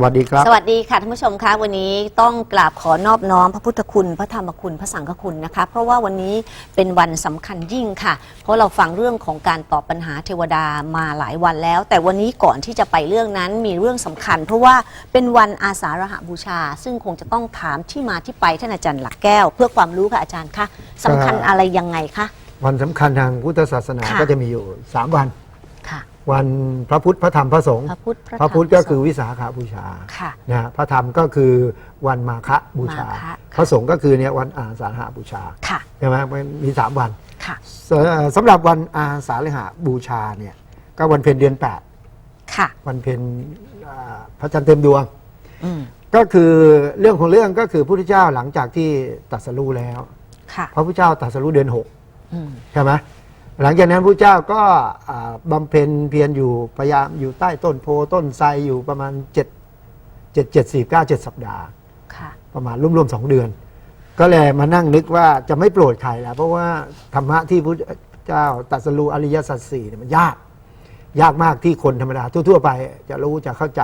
สวัสดีครับ สวัสดีค่ะท่านผู้ชมคะวันนี้ต้องกราบขอนอบน้อมพระพุทธคุณ พระธรรมคุณพระสังฆคุณนะคะ เพราะว่าวันนี้เป็นวันสำคัญยิ่งค่ะ เพราะเราฟังเรื่องของการตอบปัญหาเทวดามาหลายวันแล้ว แต่วันนี้ก่อนที่จะไปเรื่องนั้นมีเรื่องสำคัญ เพราะว่าเป็นวันอาสาฬหบูชา ซึ่งคงจะต้องถามที่มาที่ไปท่านอาจารย์หลักแก้ว เพื่อความรู้ค่ะอาจารย์คะสำคัญอะไรยังไงคะวันสำคัญทางพุทธศาสนาค่ะก็จะมีอยู่ 3 วันค่ะ วันพระพุทธพระธรรมพระสงฆ์พระพุทธพระพระพุทธธรรมก็คือพระสงฆ์วิสาขาบูชาค่ะนะฮะพระธรรมก็คือวันมาฆบูชามาฆค่ะพระสงฆ์ก็คือเนี่ยวันอาสาฬหบูชาค่ะใช่ไหมมันมี3วันค่ะสสำหรับวันอาสาฬหบูชาเนี่ยก็วันเพ็ญเดือนค่ะ8วันเพ็ญอ่าพระจันทร์เต็มดวงอืมก็คือเรื่องของเรื่องก็คือพระพุทธเจ้าหลังจากที่ตรัสรู้แล้วค่ะพระพุทธเจ้าตรัสรู้เดือนหกอืมใช่ไหม หลังจากนั้นพระเจ้าก็อ่าบำเพ็ญเพียรอยู่พยายามอยู่ใต้ต้นโพต้นไทรอยู่ประมาณ7 7 7 4 9 7 สัปดาห์ค่ะประมาณรวมๆสองเดือน ก็เลยมานั่งนึกว่าจะไม่โปรดใครแล้ว เพราะว่าธรรมะที่พระเจ้าตรัสรู้อริยสัจสี่เนี่ยมันยาก ยากมากที่คนธรรมดาทั่วๆไปจะรู้จะเข้าใจ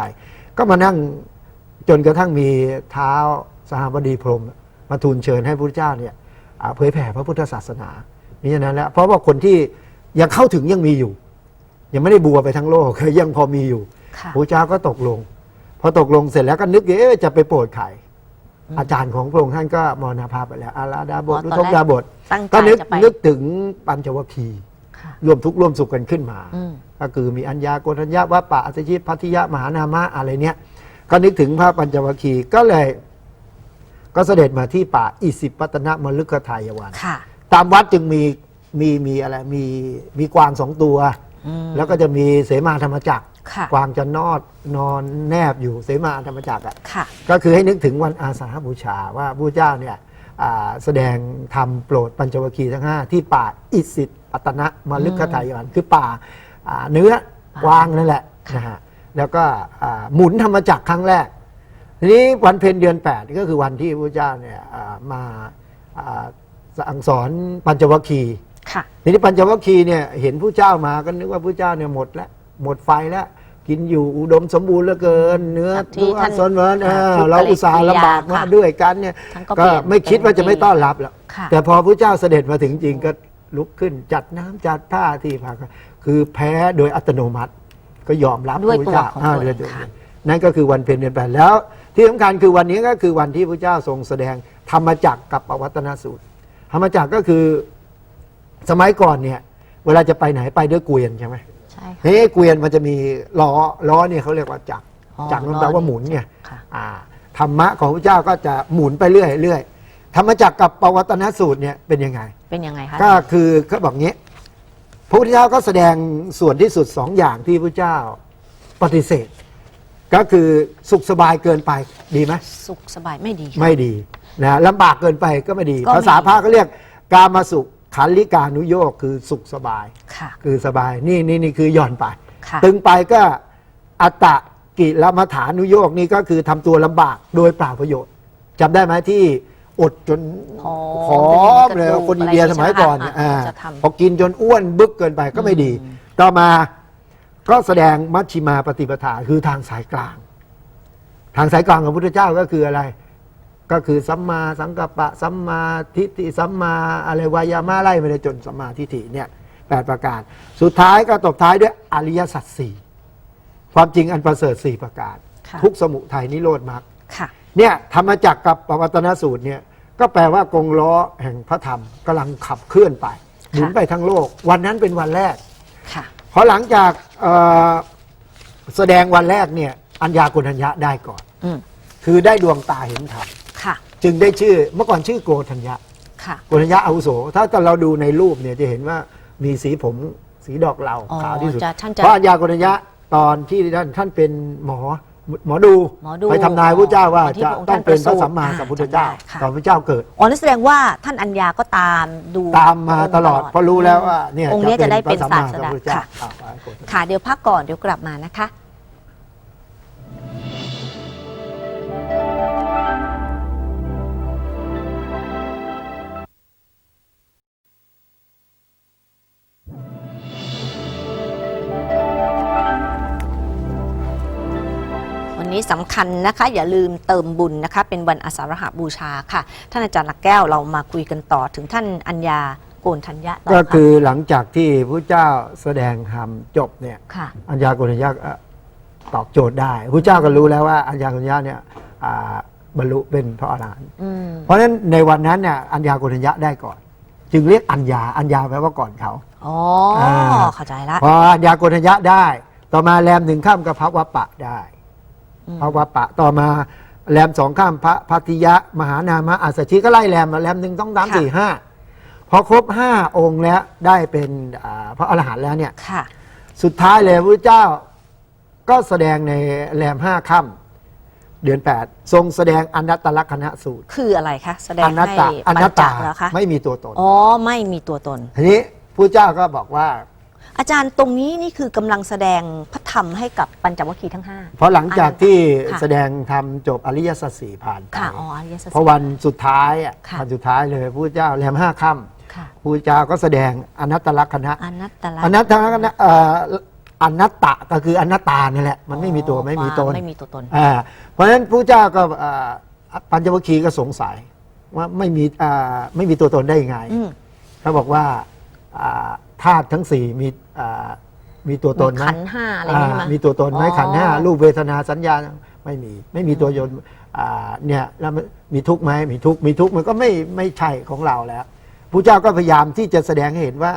ก็มานั่งจนกระทั่งมีเท้าสหบดีพรหมมาทูลเชิญให้พระพุทธเจ้าเนี่ยอ่าเผยแผ่พระพุทธศาสนา มิฉะนั้นแล้วเพราะว่าคนที่ยังเข้าถึงยังมีอยู่ ยังไม่ได้บัวไปทั้งโลกยังพอมีอยู่ค่ะพระเจ้าก็ตกลง พอตกลงเสร็จแล้วก็นึกเอ๊ะจะไปโปรดใครอาจารย์ของพระองค์ท่านก็มรณภาพไปแล้วอาราดาบทอ๋อรุตอนทกแรกดาบทตั้งใจก็นึกจะไปนึกถึงปัญจวัคคีย์ค่ะร่วมทุกข์ร่วมสุขกันขึ้นมาอืมก็คือมีอัญญาโกณัญญาวัปปะอัศชิพัทธิยะมหานามะอะไรเนี่ยก็นึกถึงพระปัญจวัคคีย์ก็เลย ก็เสด็จมาที่ป่าอิสิปตนมฤคทายวันค่ะ ตามวัดจึงมีมีมีอะไรมีมีกวางสองตัว อืม แล้วก็จะมีเสมาธรรมจักร ค่ะ กวางจะนอดนอนแนบอยู่เสมาธรรมจักรอะค่ะ ก็คือให้นึกถึงวันอาสาฬหบูชาว่าพระเจ้าเนี่ยอ่าแสดงธรรมโปรดปัญจวัคคีย์ทั้งห้าที่ป่าอิสิตปัตนะมฤคทายวันคือป่าอ่าเนื้อกวางนั่นแหละนะฮะแล้วก็อ่าหมุนธรรมจักรครั้งแรก ทีนี้วันเพ็ญเดือน8ก็คือวันที่พระเจ้าเนี่ยอ่ามาอ่า สั่งสอนปัญจวัคคีย์ค่ะ ทีนี้ปัญจวัคคีย์เนี่ยเห็นผู้เจ้ามาก็นึกว่าผู้เจ้าเนี่ยหมดแล้วหมดไฟแล้วกินอยู่อุดมสมบูรณ์เหลือเกิน เนื้อจากที่ทุกอัท่านนสนเวิร์นเออค่ะเราอุตส่าห์ลำบากมาค่ะด้วยกันเนี่ยท่านก็ก็เปลี่ยนไม่คิดว่าจะไม่ต้อนรับแล้วค่ะ แต่พอผู้เจ้าเสด็จมาถึงจริงก็ลุกขึ้นจัดน้ำจัดผ้าที่พักคือแพ้โดยอัตโนมัติ ก็ยอมรับด้วยพระตัวเจ้าของอ่าตัวด้วยเองตัวค่ะเองนั่นก็คือวันเพ็ญเดือนแปดแล้ว ที่สำคัญคือวันนี้ก็คือวันที่พระเจ้าทรงแสดงธรรมจักรกับปวัตนสูตร ธรรมจักรก็คือสมัยก่อนเนี่ย เวลาจะไปไหนไปด้วยเกวียนใช่ไหมใช่ค่ะ เฮ้ยเกวียนมันจะมีล้อล้อเนี่ยเขาเรียกว่าจักรอ๋อจักรมันแปลว่าหมุนไงค่ะ อ่าธรรมะของพระเจ้าก็จะหมุนไปเรื่อยเรื่อยธรรมจักรกับปวัตนสูตรเนี่ยเป็นยังไง เป็นยังไงคะก็คือเขาบอกงี้ พระพุทธเจ้าก็แสดงส่วนที่สุดสองอย่างที่พระเจ้าปฏิเสธ ก็คือสุขสบายเกินไปดีไหมสุขสบายไม่ดีค่ะไม่ดีนะลำบากเกินไปก็ไม่ดี ก็ไม่ดีภาษาพระก็เรียกกามาสุขขันลิกานุโยกคือสุขสบาย ค่ะ คือสบายนี่นี่นี่คือหย่อนไป ค่ะ ตึงไปก็อัตตะกิลมัฐานุโยกนี่ก็คือทำตัวลำบากโดยเปล่าประโยชน์จำได้ไหมที่อดจนผอมผอมเลยจนกระดูกคนอินเดียอะไรสมัยก่อนเนี่ยใช่ไหมอ่าจะทำ พอกินจนอ้วนบึกเกินไปก็ไม่ดี ต่อมา ก็แสดงมัชชิมาปฏิปทาคือทางสายกลาง ทางสายกลางของพระพุทธเจ้าก็คืออะไร ก็คือสัมมาสังกัปปะสัมมาทิฏฐิสัมมาอะไรวายามะไล่ไปเลยจนสัมมาทิฏฐิเนี่ยแปดประการ สุดท้ายก็ตบท้ายด้วยอริยสัจสี่ความจริงอันประเสริฐสี่ประการค่ะทุกสมุทัยนิโรธมรรคค่ะเนี่ยธรรมจักรกับปวัตนสูตรเนี่ยก็แปลว่ากงล้อแห่งพระธรรมกำลังขับเคลื่อนไปหมุนไปทั้งโลก วันนั้นเป็นวันแรกค่ะ พอหลังจากเอ่อแสดงวันแรกเนี่ยอัญญากุณัญญะได้ก่อน อืมคือได้ดวงตาเห็นธรรมค่ะ จึงได้ชื่อเมื่อก่อนชื่อโกธัญญะค่ะ โกธัญญะอาวุโส ถ้าเราดูในรูปเนี่ยจะเห็นว่ามีสีผมสีดอกเหลาอ๋อขาวที่สุดจะท่านจะ เพราะอัญญาโกธัญญะตอนที่ท่านท่านเป็นหมอ หมอดูหมอดูไปทำนายพระเจ้าว่าตอนที่จะพระองค์ต้องเป็นพท่าระนประสูติสัมมาสัมพุทธเจ้าอ่าจำได้ค่ะ ตอนพระเจ้าเกิด อ๋อนั่นแสดงว่าท่านอัญญาก็ตามดูตามมาตลอดเพราะรู้แล้วว่าเนี่ยองค์เนี้ยจะได้เป็นพระศามสสัมดาพุทธเจ้าค่ะ อ่าไปโกฏค่ะ เดี๋ยวพักก่อนเดี๋ยวกลับมานะคะ นนี้นี้สำคัญนะคะ อย่าลืมเติมบุญนะคะ เป็นวันอาสาฬหบูชาค่ะ ท่านอาจารย์หลักแก้วเรามาคุยกันต่อถึงท่านอัญญาโกนธัญญะต่อก็ค่ะ คือหลังจากที่พระเจ้าแสดงธรรมจบเนี่ยค่ะ อัญญาโกณยักษ์อะตอบโจทย์ได้พระเจ้าก็รู้แล้วว่าอัญญาโกณยักษ์เนี่ยอ่าบรรลุเป็นพระอรหันต์อืมเพราะฉะนั้นในวันนั้นเนี่ยอัญญาโกณยักษ์ได้ก่อน จึงเรียกอัญญาอัญญาแปลว่าก่อนเขา อ๋อ อ่า เข้าใจละ พออัญญาโกณยักษ์ได้ ต่อมาแรมหนึ่งข้ามกับพระวปปะได้ อืมพระวปปะต่อมาแรมสองข้ามพระพัทธิยะ มหานามะอัสสชิก็ไล่แรมมาแรมหนึ่งต้องสามสี่ห้าพอครบห้าองค์แล้วได้เป็นอ่าพระอรหันต์แล้วเนี่ย ค่ะ สุดท้ายเลยพระเจ้าก็แสดงในแรมห้าค่ำเดือน 8 ทรงแสดงอนัตตลกณะสูตรคืออะไรคะ แสดงอนัตให้ตาอปันัญตจัตากเหรอคะไม่มีตัวตน อ๋อ ไม่มีตัวตน ทีนี้พระเจ้าก็บอกว่าอาจารย์ตรงนี้นี่คือกำลังแสดงพ ระธรรมให้กับปัญจวัคคีย์ทั้งห้า เพราะหลังจากที่ค่ะ แสดงทำจบอริยสัจสี่ผ่านไปค่ะอ๋ออริยสัจ เพราะวันสุดท้ายอะค่ะ วันสุดท้ายเลยพระเจ้าแรมห้าค่ค่ะำพระเจ้าก็แสดงอนัตตลกณะ อนัตตลักษอนัตตลกณะเอ่ออนัตตะก็คืออนัตตานี่แหละมันไม่มีตัวไม่มีตน ไม่มีตัวตน อ่าเพราะฉะนั้นพระเจ้าก็อ่าปัญจวัคคีย์ก็สงสัยว่าไม่มีอ่าไม่มีตัวตนได้ยังไงอืม เขาบอกว่าอ่าธาตุทั้งสี่มีอ่า มีตัวตนไหมขันธ์ห้าอะไรอย่างเงี้ยอ่าใช่ไหมมีตัวตนไหมอ๋อขันธ์ห้ารูปเวทนาสัญญาไม่มี ไม่มีตัวยนต์อ่าเนี่ยแล้วมันมีทุกข์ไหมมีทุกข์มีทุกข์มันก็ไม่ไม่ใช่ของเราแล้วพระเจ้าก็พยายามที่จะแสดงให้เห็นว่า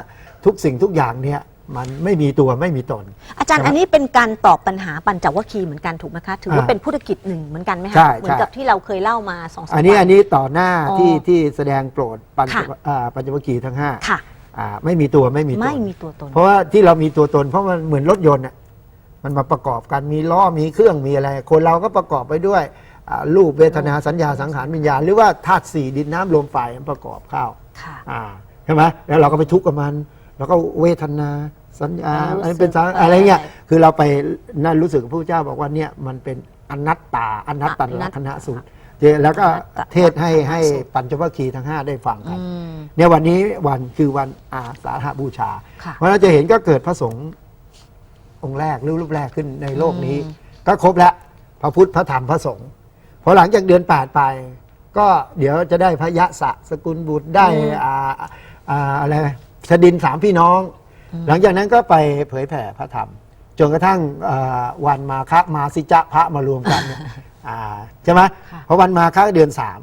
ทุกสิ่งทุกอย่างเนี่ยมันไม่มีตัวไม่มีตน อาจารย์ใช่ไหมอันนี้เป็นการตอบปัญหาปัญจวัคคีย์เหมือนกันถูกไหมคะถือว่าอ่าเป็นพุทธกิจหนึ่งเหมือนกันไหมคะใช่เหมือนกับใช่ที่เราเคยเล่ามาสองสามอันนี้วัอันนี้ต่อหน้าอ๋อที่ที่แสดงโปรดปัญจค่ะอ่าปัญจวัคคีย์ทั้งห้าค่ะ อ่าไม่มีตัวไม่มีตนไม่มีตัวตน เพราะว่าที่เรามีตัวตน เพราะมันเหมือนรถยนต์อะมันมาประกอบกันมีล้อมีเครื่องมีอะไร คนเราก็ประกอบไปด้วยอ่ารูปเวทนาสัญญาสังขารวิญญาณหรือว่าธาตุสี่ดินน้ำลมไฟมันประกอบเข้าค่ะ อ่าใช่ไหมแล้วเราก็ไปทุกข์กับมัน แล้วก็เวทนาสัญญารู้สึก อันนี้เป็นสังอะไรอะไรเงี้ยคือเราไปนั่นรู้สึกพระพุทธเจ้าบอกว่าเนี่ยมันเป็นอนัตตาอนัตตอนัลัตกษณะสูตรเจแล้วก็อนัตตเทศให้ลักษณะให้สูตรปัญจวัคคีย์ทั้งห้าได้ฟังกัน อืม เนี่ยวันนี้วันคือวันอาสาฬหบูชา ค่ะเพราะเราจะเห็นก็เกิดพระสงฆ์องค์แรกหรือรูปแรกขึ้นในโลกนี้อืมก็ครบแล้วพระพุทธพระธรรมพระสงฆ์พอหลังจากเดือนแปดไป ก็เดี๋ยวจะได้พระยะสะสกุลบุตรได้อ่าอ่าอะไรสดินสามพี่น้อง หลังจากนั้นก็ไปเผยแผ่พระธรรม จนกระทั่งอ่าวันมาคะมาสิจะพระมารวมกันเนี่ย อ่าใช่ไหมค่ะเพราะวันมาคะเดือนสาม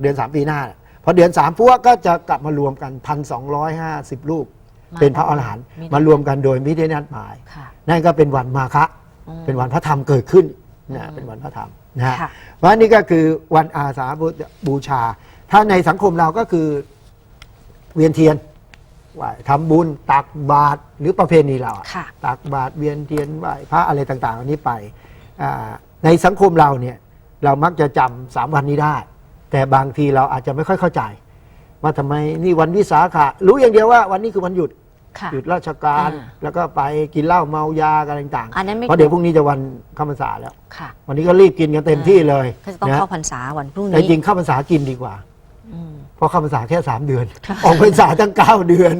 เดือนสามปีหน้าน่ะ พอเดือนสามพวกก็จะกลับมารวมกันพันสองร้อยห้าสิบรูปมาเป็นพระอรหันต์มีมารวมกันโดยไม่ได้นัดหมายค่ะนั่นก็เป็นวันมาคะอืมเป็นวันพระธรรมเกิดขึ้นนะอืมเป็นวันพระธรรมนะฮะค่ะเพราะนี่ก็คือวันอาสาบูชา ถ้าในสังคมเราก็คือเวียนเทียนไหว้ทำบุญตักบาตรหรือประเพณีเราอะค่ะตักบาตรเวียนเทียนไหว้พระอะไรต่างๆอันนี้ไปอ่าในสังคมเราเนี่ยเรามักจะจำสามวันนี้ได้ แต่บางทีเราอาจจะไม่ค่อยเข้าใจ ว่าทำไมนี่วันวิสาขะรู้อย่างเดียวว่าวันนี้คือวันหยุดค่ะหยุดราชการอ่าแล้วก็ไปกินเหล้าเมายากันต่างอันนั้นไม่ๆเพราะเดี๋ยวพรุ่งนี้จะวันเข้าพรรษาแล้วค่ะวันนี้ก็รีบกินกันเต็มที่เลยก็จะต้องนะเข้าพรรษาวันพรุ่งแต่นี้จริงเข้าพรรษากินดีกว่าอืม เพราะเข้าพรรษาแค่ 3 เดือนค่ะออกพรรษาตั้ง 9 เดือน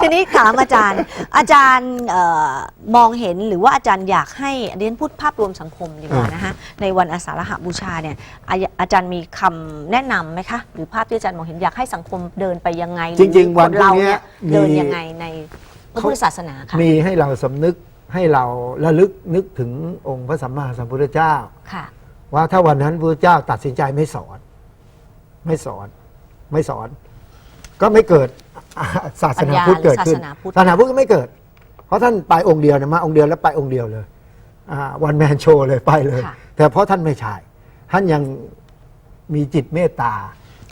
ทีนี้ถามอาจารย์ อาจารย์เออมองเห็นหรือว่าอาจารย์อยากให้เรียนพูดภาพรวมสังคมดีกว่าอืมนะคะในวันอาสาฬหบูชาเนี่ยอาอาจารย์มีคำแนะนำไหมคะ หรือภาพที่อาจารย์มองเห็นอยากให้สังคมเดินไปยังไง จริง ๆ วันคพวเรากเนี้เนี่ยยเดินมียังไงในพระพุทธศาสนาค่ะมีให้เราสำนึกให้เราระลึกนึกถึงองค์พระสัมมาสัมพุทธเจ้าค่ะว่าถ้าวันนั้นพระเจ้าตัดสินใจไม่สอน ไม่สอน ไม่สอน ก็ไม่เกิดศาสนาพุทธเกิดขึ้นปัญญาหรือศาสนาพุทธศาสนาพุทธก็ไม่เกิด เพราะท่านไปองค์เดียวนะมาองค์เดียวแล้วไปองค์เดียวเลยวันแมนโชว์เลยไปเลยค่ะแต่เพราะท่านไม่ใช่ท่านยังมีจิตเมตตา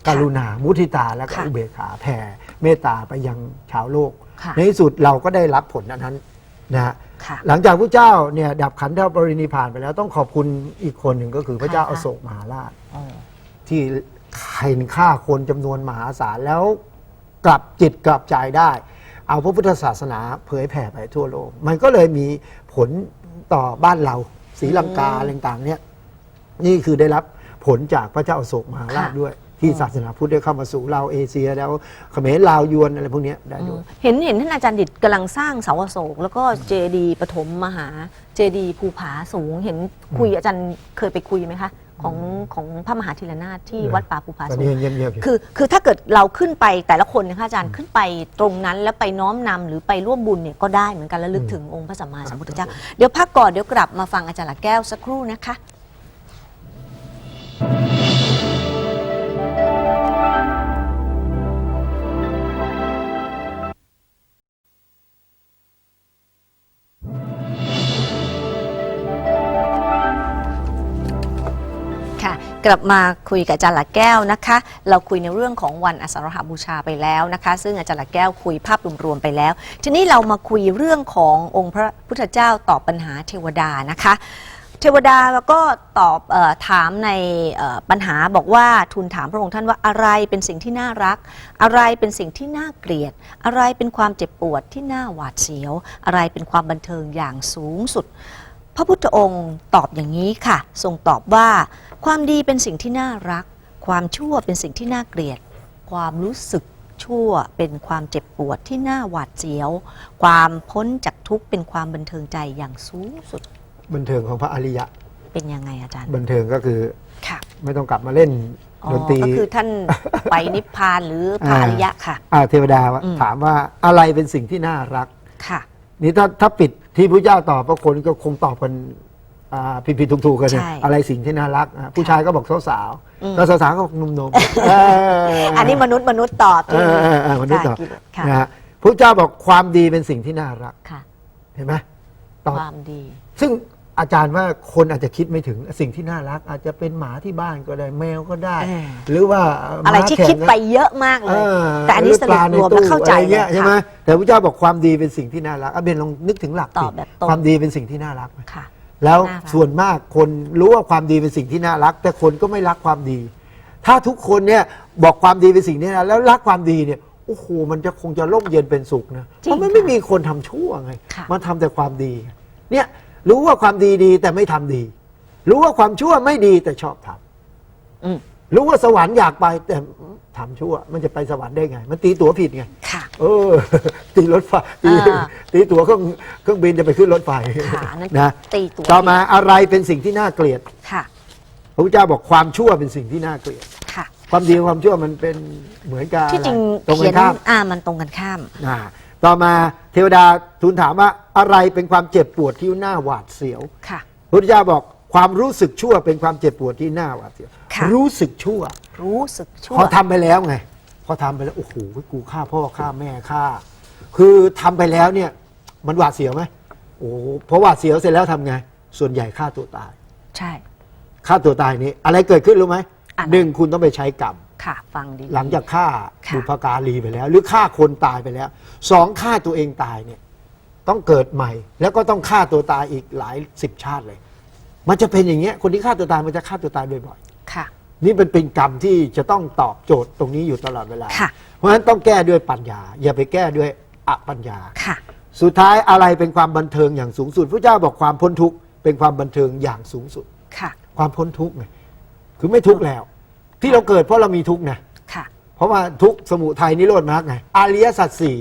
กรุณา มุทิตาและก็ค่ะอุเบกขาแผ่เมตตาไปยังชาวโลกค่ะในที่สุดเราก็ได้รับผลอันนั้นนะฮะค่ะหลังจากพระเจ้าเนี่ยดับขันธปรินิพพานไปแล้วต้องขอบคุณอีกคนหนึ่งก็คือพระเจ้าใครอคะโศกมหาราชอ๋อที่ เห็นฆ่าคนจำนวนมหาศาลแล้วกลับจิตกลับใจได้ เอาพระพุทธศาสนาเผยแผ่ไปทั่วโลก มันก็เลยมีผลต่อบ้านเราศรีลังกาอะไรต่างๆเนี่ยนี่คือได้รับผลจากพระเจ้าอโศกมหาราชค่ะ ด้วย ที่ศาสนาพุทธได้เข้ามาสู่ลาวเอเชียแล้วเขมรลาวยวนอะไรพวกเนี้ยได้ด้วย เห็นเห็นท่านอาจารย์ดิตกำลังสร้างเสาอโศก แล้วก็เจดีปฐมมหาเจดีภูผาสูง เห็นคุยอาจารย์เคยไปคุยไหมคะ ของของพระมหาธีรนาถที่เออวัดป่าภูผาตอนสูนี้งยังเงียบๆอยู่ คือคือถ้าเกิดเราขึ้นไปแต่ละคนนะคะอาจารย์ขึ้นไปตรงนั้นแล้วไปน้อมนำหรือไปร่วมบุญเนี่ยก็ได้เหมือนกันระลึกอืมถึงองค์พระสัมมาสัมพุทธเจ้าเดี๋ยวพักก่อนเดี๋ยวกลับมาฟังอาจารย์ละแก้วสักครู่นะคะค่ะ กลับมาคุยกับอาจารย์หละแก้วนะคะ เราคุยในเรื่องของวันอสรหบูชาไปแล้วนะคะ ซึ่งอาจารย์หละแก้วคุยภาพรวมๆไปแล้ว ทีนี้เรามาคุยเรื่องขององค์พระพุทธเจ้าตอบปัญหาเทวดานะคะ เทวดาก็ตอบออถามในปัญหาบอกว่าทูลถามพระองค์ท่านว่าอะไรเป็นสิ่งที่น่ารัก อะไรเป็นสิ่งที่น่าเกลียด อะไรเป็นความเจ็บปวดที่น่าหวาดเสียว อะไรเป็นความบันเทิงอย่างสูงสุด พระพุทธองค์ตอบอย่างนี้ค่ะ ทรงตอบว่า ความดีเป็นสิ่งที่น่ารัก ความชั่วเป็นสิ่งที่น่าเกลียด ความรู้สึกชั่วเป็นความเจ็บปวดที่น่าหวาดเสียว ความพ้นจากทุกข์เป็นความบันเทิงใจอย่างสูงสุด บันเทิงของพระอริยะ เป็นยังไงอาจารย์ บันเทิงก็คือค่ะไม่ต้องกลับมาเล่นอ๋อดนตรีก็คือท่านไปนิพพานหรือพระอริยะค่ะ อ่าเทวดาว่าอืมถามว่าอะไรเป็นสิ่งที่น่ารักค่ะนี่ถ้าถ้าปิด ที่พระเจ้าตอบพระคนก็คงตอบกันอ่าผิดๆถูกๆกันเนี่ยใช่อะไรสิ่งที่น่ารักอะผู้ชายก็บอกสาวอืม ๆแล้วสาวๆก็บอกหนุ่มๆเอออันนี้มนุษย์มนุษย์ตอบเออเออเออมนุษย์ตอบค่ะนะฮะพระเจ้าบอกความดีเป็นสิ่งที่น่ารักค่ะ เห็นไหมตอบความดี ซึ่ง อาจารย์ว่าคนอาจจะคิดไม่ถึงสิ่งที่น่ารัก อาจจะเป็นหมาที่บ้านก็ได้แมวก็ได้เออหรือว่าอะไรที่ม้าแข่งคิดไปเยอะมากเลเอยอแต่อันนี้สรุปรวมแล้วเข้าใจอะไรเงี้ยเลยใช่ไหมค่ะแต่พระเจ้าบอกความดีเป็นสิ่งที่น่ารักอาเบนลองนึกถึงหลักตสิอบแบบตรงความดีเป็นสิ่งที่น่ารักไหมค่ะแล้วน่ารักส่วนมากคนรู้ว่าความดีเป็นสิ่งที่น่ารัก แต่คนก็ไม่รักความดี ถ้าทุกคนเนี่ยบอกความดีเป็นสิ่งที่น่ารักแล้วรักความดีเนี่ยโอ้โหมันจะคงจะร่มเย็นเป็นสุขนะเพราะมันไม่มีคนทำชั่วไงค่ะมันทำแต่ความดี เนี่ย รู้ว่าความดีดีแต่ไม่ทำดี รู้ว่าความชั่วไม่ดีแต่ชอบทำอืมรู้ว่าสวรรค์อยากไปแต่ทำชั่ว มันจะไปสวรรค์ได้ไง มันตีตั๋วผิดไงค่ะเออ ตีรถไฟตีอ่าตีตั๋วเครื่องเครื่องบินจะไปขึ้นรถไฟค่ะนั่นนะตีตัวต่อมาอะไรเป็นสิ่งที่น่าเกลียดค่ะพระพุทธเจ้าบอกความชั่วเป็นสิ่งที่น่าเกลียดค่ะ ความดีกับความชั่วมันเป็นเหมือนกันที่จริงตรงเขีกัยนนข้ามอ่ามันตรงกันข้ามอ่า ต่อมาเทวดาทูลถามว่าอะไรเป็นความเจ็บปวดที่น่าหวาดเสียวค่ะพระพุทธเจ้าบอกความรู้สึกชั่วเป็นความเจ็บปวดที่น่าหวาดเสียวค่ะ รู้สึกชั่ว รู้สึกชั่ว พอทำไปแล้วไง พอทำไปแล้วโอ้โหกูฆ่าพ่อฆ่าแม่ฆ่า คือทำไปแล้วเนี่ย มันหวาดเสียวไหมโอ้โหพอหวาดเสียวเสร็จแล้วทำไง ส่วนใหญ่ฆ่าตัวตายใช่ ฆ่าตัวตายนี้อะไรเกิดขึ้นรู้ไหมอะไร หนึ่งคุณต้องไปใช้กรรม ค่ะ ฟังดีหลังจากฆ่าค่ะบุพการีไปแล้ว หรือฆ่าคนตายไปแล้วสองฆ่าตัวเองตายเนี่ย ต้องเกิดใหม่ แล้วก็ต้องฆ่าตัวตายอีกหลายสิบชาติเลย มันจะเป็นอย่างเงี้ยคนที่ฆ่าตัวตายมันจะฆ่าตัวตายบ่อยๆค่ะ นี่เป็นเป็นกรรมที่จะต้องตอบโจทย์ตรงนี้อยู่ตลอดเวลาค่ะเพราะฉะนั้นต้องแก้ด้วยปัญญา อย่าไปแก้ด้วยอปัญญาค่ะ สุดท้ายอะไรเป็นความบันเทิงอย่างสูงสุดพระเจ้าบอกความพ้นทุกข์เป็นความบันเทิงอย่างสูงสุดค่ะ ความพ้นทุกข์ไงคือไม่ทุกข์แล้ว ที่เราเกิดเพราะเรามีทุกข์นะค่ะ เพราะว่าทุกข์สมุทัยนิโรธมรรคไงอริยสัจสี่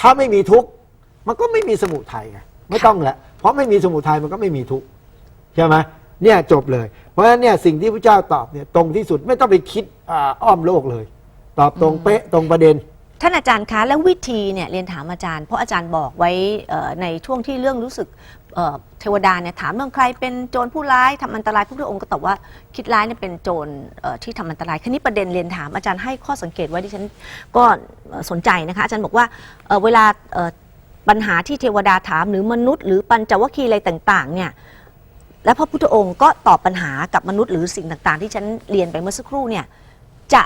ถ้าไม่มีทุกข์มันก็ไม่มีสมุทัยไงไม่ต้องแหละเพราะไม่มีสมุทัยมันก็ไม่มีทุกข์ใช่ไหมเนี่ยจบเลย เพราะฉะนั้นเนี่ยสิ่งที่พระเจ้าตอบเนี่ยตรงที่สุดไม่ต้องไปคิดอาอ้อมโลกเลย ตอบตรงเป๊ะตรงประเด็น ท่านอาจารย์คะแล้ววิธีเนี่ยเรียนถามอาจารย์ เพราะอาจารย์บอกไว้เอ่อในช่วงที่เรื่องรู้สึก เอ่อเทวดาเนี่ยถามเรื่องใครเป็นโจรผู้ร้ายทำอันตรายพระพุทธองค์ก็ตอบว่าคิดร้ายเนี่ยเป็นโจรเอ่อที่ทำอันตราย คืนนี้ประเด็นเรียนถามอาจารย์ให้ข้อสังเกตไว้ดิฉันก็เอ่อสนใจนะคะอาจารย์บอกว่าเอ่อเวลาเอ่อปัญหาที่เทวดาถามหรือมนุษย์ หรือปัญจวัคคีย์อะไรต่างๆเนี่ย และพระพุทธองค์ก็ตอบปัญหากับมนุษย์หรือสิ่งต่างๆ ที่ฉันเรียนไปเมื่อสักครู่เนี่ยจะ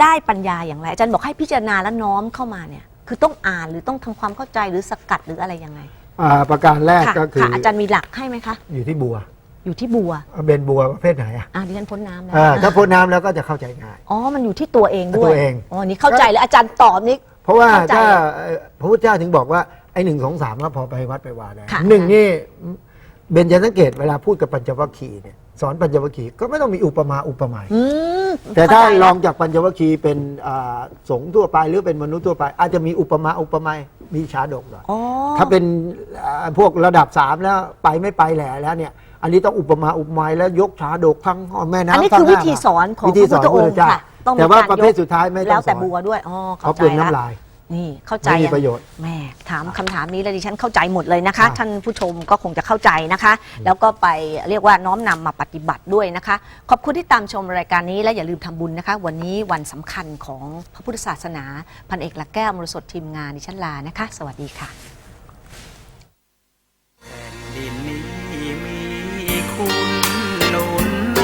ได้ปัญญาอย่างไร อาจารย์บอกให้พิจารณาและน้อมเข้ามาเนี่ยคือต้องอ่านหรือต้องทำความเข้าใจหรือสกัดหรืออะไรยังไง อ่าประการแรกค่ะก็คือค่ะอาจารย์มีหลักให้ไหมคะ อยู่ที่บัวอยู่ที่บัวเบนบัวประเภทไหนอะอ่าดิฉันพ้นน้ำแล้วอ่าถ้าพ้นน้ำแล้วก็จะเข้าใจง่าย อ๋อ มันอยู่ที่ตัวเองด้วยตัวเอง อ๋อนี่เข้าใจเลยอาจารย์ตอบนี่ เพราะว่าเข้าใจถ้าเอ่อพระพุทธเจ้าถึงบอกว่าไอ้หนึ่งสองสามว่าพอไปวัดไปวาได้ค่ะ หนึ่งนี่เบนจะสังเกตเวลาพูดกับปัญจวัคคีย์เนี่ยสอนปัญญวคีก็ไม่ต้องมีอุปมาอุปไมยอืมแต่ถ้าเข้ใจลละองจากปัญญวคีเป็นอ่าสงฆ์ทั่วไปหรือเป็นมนุษย์ทั่วไป อาจจะมีอุปมาอุปไมย มีชาดกหน่อยอ๋อถ้าเป็นอ่าพวกระดับสามแล้วไปไม่ไปแหล่แล้วเนี่ย อันนี้ต้องอุปมาอุปไมยแล้วยกชาดกทั้งแม่น้ำอันนี้ทั้งคือวิหาธีสอนของวิพธีระสพุทอนธองพค์ระเจ้าค่ะต้องมีแต่ว่าการประเภทยกสุดท้ายไม่ต้แล้อวงสแต่อน บัวด้วยอ๋อเข้าเขาใจเปลืองละน้ำลาย นี่เข้าใจไม่มีอะประโยชน์ แม่ถามคำถามนี้แล้วดิฉันเข้าใจหมดเลยนะคะ ครับ ท่านผู้ชมก็คงจะเข้าใจนะคะ แล้วก็ไปเรียกว่าน้อมนำมาปฏิบัติด้วยนะคะ ขอบคุณที่ตามชมรายการนี้และอย่าลืมทำบุญนะคะ วันนี้วันสำคัญของพระพุทธศาสนา พันเอกหลักแก้วมรสดทีมงานดิฉันลานะคะ สวัสดีค่ะ ดินนี้มีคุณหนุนน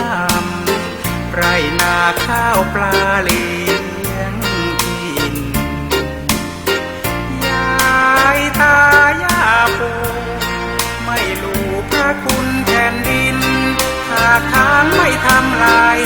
ำไรนาข้าวปลาเลี้ ทำลาย